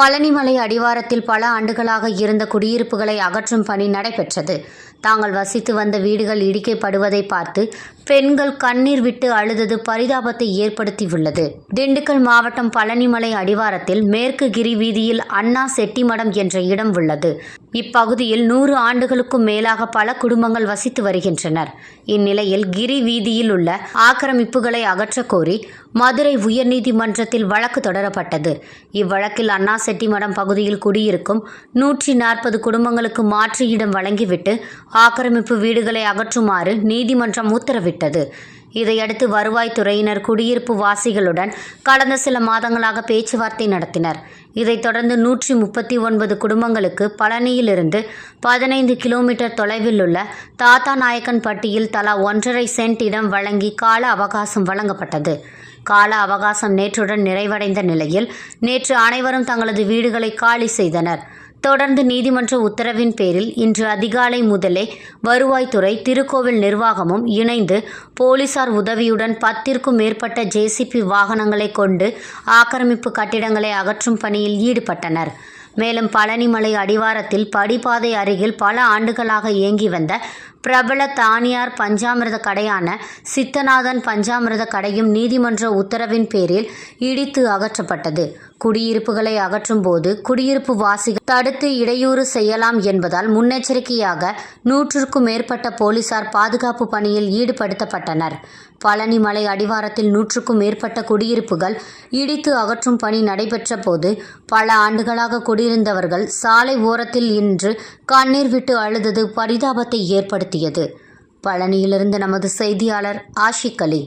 பழனிமலை அடிவாரத்தில் பல ஆண்டுகளாக இருந்த குடியிருப்புகளை அகற்றும் பணி நடைபெற்றது. தாங்கள் வசித்து வந்த வீடுகள் இடிக்கப்படுவதை பார்த்து பெண்கள் கண்ணீர் விட்டு அழுதது பரிதாபத்தை ஏற்படுத்தியுள்ளது. திண்டுக்கல் மாவட்டம் பழனிமலை அடிவாரத்தில் மேற்கு கிரி வீதியில் அண்ணா செட்டிமடம் என்ற இடம் உள்ளது. இப்பகுதியில் நூறு ஆண்டுகளுக்கும் மேலாக பல குடும்பங்கள் வசித்து வருகின்றனர். இந்நிலையில் கிரி வீதியில் உள்ள ஆக்கிரமிப்புகளை அகற்றக் கோரி மதுரை உயர்நீதிமன்றத்தில் வழக்கு தொடரப்பட்டது. இவ்வழக்கில் அண்ணா செட்டிமடம் பகுதியில் குடியிருக்கும் நூற்றி நாற்பது குடும்பங்களுக்கு மாற்று இடம் வழங்கிவிட்டு ஆக்கிரமிப்பு வீடுகளை அகற்றுமாறு நீதிமன்றம் உத்தரவிட்டது. இதையடுத்து வருவாய்த்துறையினர் குடியிருப்பு வாசிகளுடன் கடந்த சில மாதங்களாக பேச்சுவார்த்தை நடத்தினர். இதைத் தொடர்ந்து நூற்றி முப்பத்தி ஒன்பது குடும்பங்களுக்கு பழனியிலிருந்து பதினைந்து கிலோமீட்டர் தொலைவில் உள்ள தாத்தா நாயக்கன்பட்டியில் தலா ஒன்றரை சென்ட் இடம் வழங்கி கால அவகாசம் வழங்கப்பட்டது. கால அவகாசம் நேற்றுடன் நிறைவடைந்த நிலையில் நேற்று அனைவரும் தங்களது வீடுகளை காலி செய்தனர். தொடர்ந்து நீதிமன்ற உத்தரவின் பேரில் இன்று அதிகாலை முதலே வருவாய்த்துறை திருக்கோவில் நிர்வாகமும் இணைந்து போலீசார் உதவியுடன் பத்திற்கும் மேற்பட்ட ஜேசிபி வாகனங்களை கொண்டு ஆக்கிரமிப்பு கட்டிடங்களை அகற்றும் பணியில் ஈடுபட்டனர். மேலும் பழனிமலை அடிவாரத்தில் படிப்பாதை அருகில் பல ஆண்டுகளாக இயங்கி வந்த பிரபல தானியார் பஞ்சாமிரத கடையான சித்தநாதன் பஞ்சாமிர்த கடையும் நீதிமன்ற உத்தரவின் பேரில் இடித்து அகற்றப்பட்டது. குடியிருப்புகளை அகற்றும் போது குடியிருப்பு வாசிகள் தடுத்து இடையூறு செய்யலாம் என்பதால் முன்னெச்சரிக்கையாக நூற்றுக்கும் மேற்பட்ட போலீசார் பாதுகாப்பு பணியில் ஈடுபடுத்தப்பட்டனர். பழனிமலை அடிவாரத்தில் நூற்றுக்கும் மேற்பட்ட குடியிருப்புகள் இடித்து அகற்றும் பணி நடைபெற்ற போது பல ஆண்டுகளாக குடியிருந்தவர்கள் சாலை ஓரத்தில் இன்று கண்ணீர் விட்டு அழுதது பரிதாபத்தை ஏற்படுத்தியது. பழனியிலிருந்து நமது செய்தியாளர் ஆஷிக் அலி.